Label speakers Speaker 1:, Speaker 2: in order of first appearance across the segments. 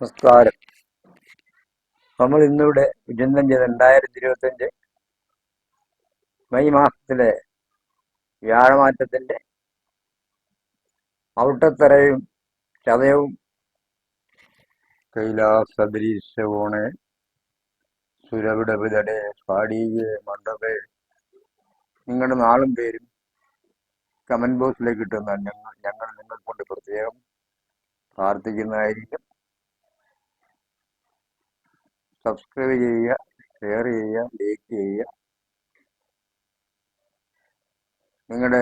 Speaker 1: നമസ്കാരം. നമ്മൾ ഇന്നിവിടെ വിചിന്തനം ചെയ്ത രണ്ടായിരത്തി ഇരുപത്തഞ്ച് മെയ് മാസത്തിലെ വ്യാഴമാറ്റത്തിന്റെ ഔട്ടത്തറയും ചതയവും കൈലാസദൃശവോണെ സുരവിടവിതടെ സ്വാടീയ മണ്ഡപേ നിങ്ങളുടെ നാളും പേരും കമന്റ് ബോക്സിലേക്ക് ഇട്ടുന്ന ഞങ്ങൾ ഞങ്ങൾ നിങ്ങൾ കൊണ്ട് പ്രത്യേകം പ്രാർത്ഥിക്കുന്നതായിരിക്കും. സബ്സ്ക്രൈബ് ചെയ്യുക ഷെയർ ചെയ്യുക ലൈക്ക് ചെയ്യുക. നിങ്ങളുടെ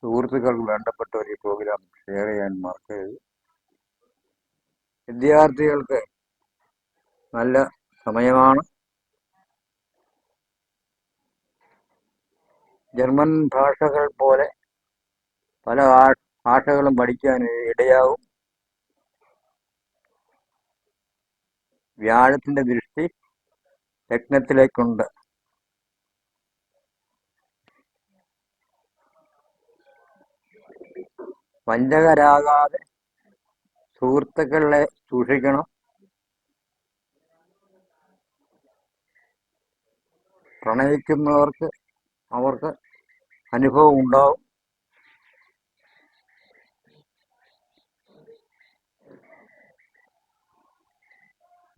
Speaker 1: സുഹൃത്തുക്കൾക്ക് വേണ്ടപ്പെട്ട ഒരു പ്രോഗ്രാം ഷെയർ ചെയ്യാൻ മറക്കരുത്. വിദ്യാർത്ഥികൾക്ക് നല്ല സമയമാണ്. ജർമ്മൻ ഭാഷകൾ പോലെ പല ഭാഷകളും പഠിക്കാൻ ഇടയാവും. വ്യാഴത്തിന്റെ ദൃഷ്ടി ലഗ്നത്തിലേക്കുണ്ട് വഞ്ചകരാകാതെ സുഹൃത്തുക്കളെ സൂക്ഷിക്കണം. പ്രണയിക്കുന്നവർക്ക് അവർക്ക് അനുഭവം ഉണ്ടാവും.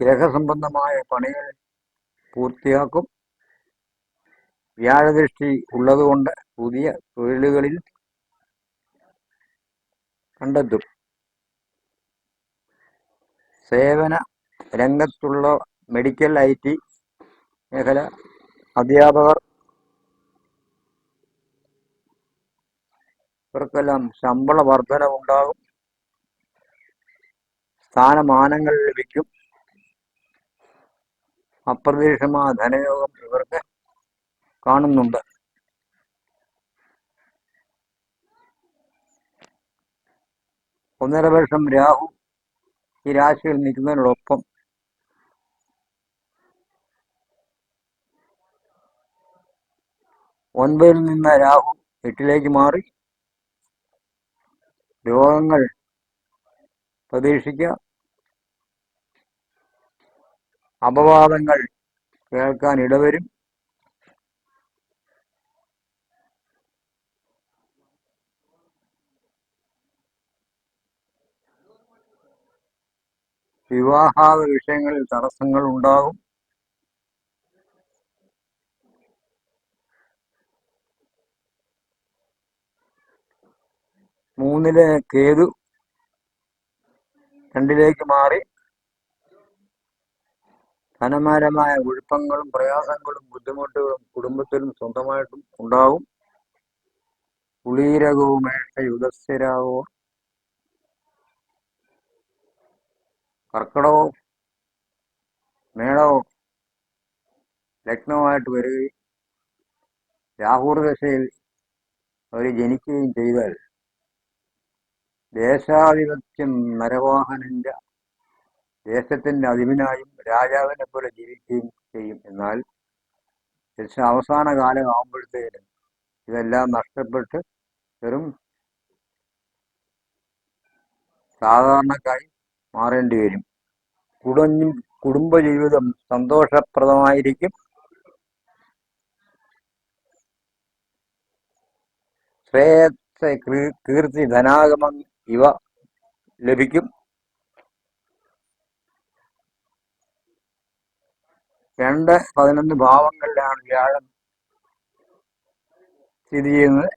Speaker 1: ഗ്രഹസംബന്ധമായ പണികൾ പൂർത്തിയാക്കും. വ്യാഴദൃഷ്ടി ഉള്ളതുകൊണ്ട് പുതിയ തൊഴിലുകളിൽ കണ്ടെത്തും. സേവന രംഗത്തുള്ള മെഡിക്കൽ ഐ ടി മേഖല അധ്യാപകർ ഇവർക്കെല്ലാം ശമ്പള വർധന ഉണ്ടാകും സ്ഥാനമാനങ്ങൾ ലഭിക്കും. അപ്രതീക്ഷിതമായ ധനയോഗം ഇവർക്ക് കാണുന്നുണ്ട്. ഒന്നര വർഷം രാഹു ഈ രാശിയിൽ നിൽക്കുന്നതിനോടൊപ്പം ഒൻപതിൽ നിന്ന് രാഹു എട്ടിലേക്ക് മാറി. രോഗങ്ങൾ പ്രതീക്ഷിക്കുക. അപവാദങ്ങൾ കേൾക്കാൻ ഇടവരും. വിവാഹാദ വിഷയങ്ങളിൽ തടസ്സങ്ങൾ ഉണ്ടാകും. മൂന്നിലെ കേതു രണ്ടിലേക്ക് മാറി. ധനപരമായ കുഴപ്പങ്ങളും പ്രയാസങ്ങളും ബുദ്ധിമുട്ടുകളും കുടുംബത്തിലും സ്വന്തമായിട്ടും ഉണ്ടാവും. പുളീരകവുമേഷ യുധസ്ഥിരാവോ കർക്കിടകവും മേടവും ലഗ്നവുമായിട്ട് വരികയും രാഹുർ ദശയിൽ അവർ ജനിക്കുകയും ചെയ്താൽ ദേശാധിപത്യം നരവാഹനന്റെ ദേശത്തിന്റെ അധിപനായും രാജാവിനെ പോലെ ജീവിക്കുകയും ചെയ്യും. എന്നാൽ പക്ഷെ അവസാന കാലം ആകുമ്പോഴത്തേന് ഇതെല്ലാം നഷ്ടപ്പെട്ട് വെറും സാധാരണക്കായി മാറേണ്ടി വരും. കുടഞ്ഞും കുടുംബജീവിതം സന്തോഷപ്രദമായിരിക്കും. ശ്രേയസ് കീർത്തി ധനാഗമം ഇവ ലഭിക്കും. രണ്ട് പതിനൊന്ന് ഭാവങ്ങളിലാണ് വ്യാഴം സ്ഥിതി ചെയ്യുന്നത്.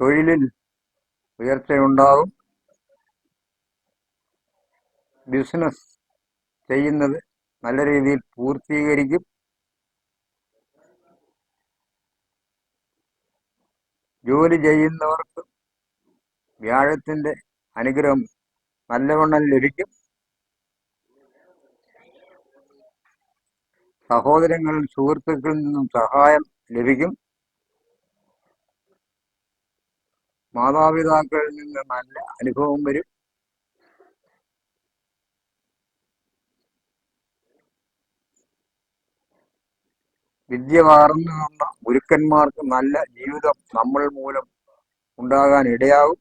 Speaker 1: തൊഴിലിൽ ഉയർച്ചയുണ്ടാകും. ബിസിനസ് ചെയ്യുന്നത് നല്ല രീതിയിൽ പൂർത്തീകരിക്കും. ജോലി ചെയ്യുന്നവർക്ക് വ്യാഴത്തിന്റെ അനുഗ്രഹം നല്ലവണ്ണം ലഭിക്കും. സഹോദരങ്ങളിൽ സുഹൃത്തുക്കളിൽ നിന്നും സഹായം ലഭിക്കും. മാതാപിതാക്കളിൽ നിന്ന് നല്ല അനുഭവം വരും. വിദ്യ വാർന്നു തന്ന ഗുരുക്കന്മാർക്ക് നല്ല ജീവിതം നമ്മൾ മൂലം ഉണ്ടാകാൻ ഇടയാകും.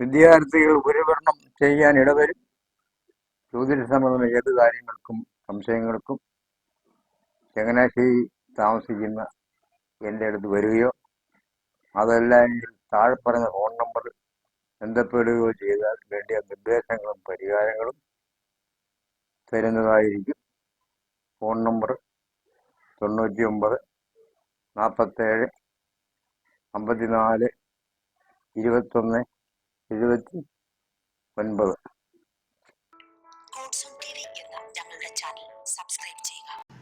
Speaker 1: വിദ്യാർത്ഥികൾ ഉപരിപഠനം ചെയ്യാൻ ഇടവരും. ജ്യോതിഷ സംബന്ധമായ ഏത് കാര്യങ്ങൾക്കും സംശയങ്ങൾക്കും ചങ്ങനാശ്ശേരി താമസിക്കുന്ന എന്റെ അടുത്ത് വരികയോ അതല്ലെങ്കിൽ താഴെ പറഞ്ഞ ഫോൺ നമ്പർ ബന്ധപ്പെടുകയോ ചെയ്താൽ വേണ്ടിയ നിർദ്ദേശങ്ങളും പരിഹാരങ്ങളും തരുന്നതായിരിക്കും. ഫോൺ നമ്പർ തൊണ്ണൂറ്റി ഒമ്പത് നാൽപ്പത്തേഴ് അമ്പത്തിനാല് ഇരുപത്തൊന്ന് എഴുപത്തി ഒൻപത്.
Speaker 2: ഗോഡ്സോൺ ടി വി എന്ന ഞങ്ങളുടെ ചാനൽ സബ്സ്ക്രൈബ് ചെയ്യുക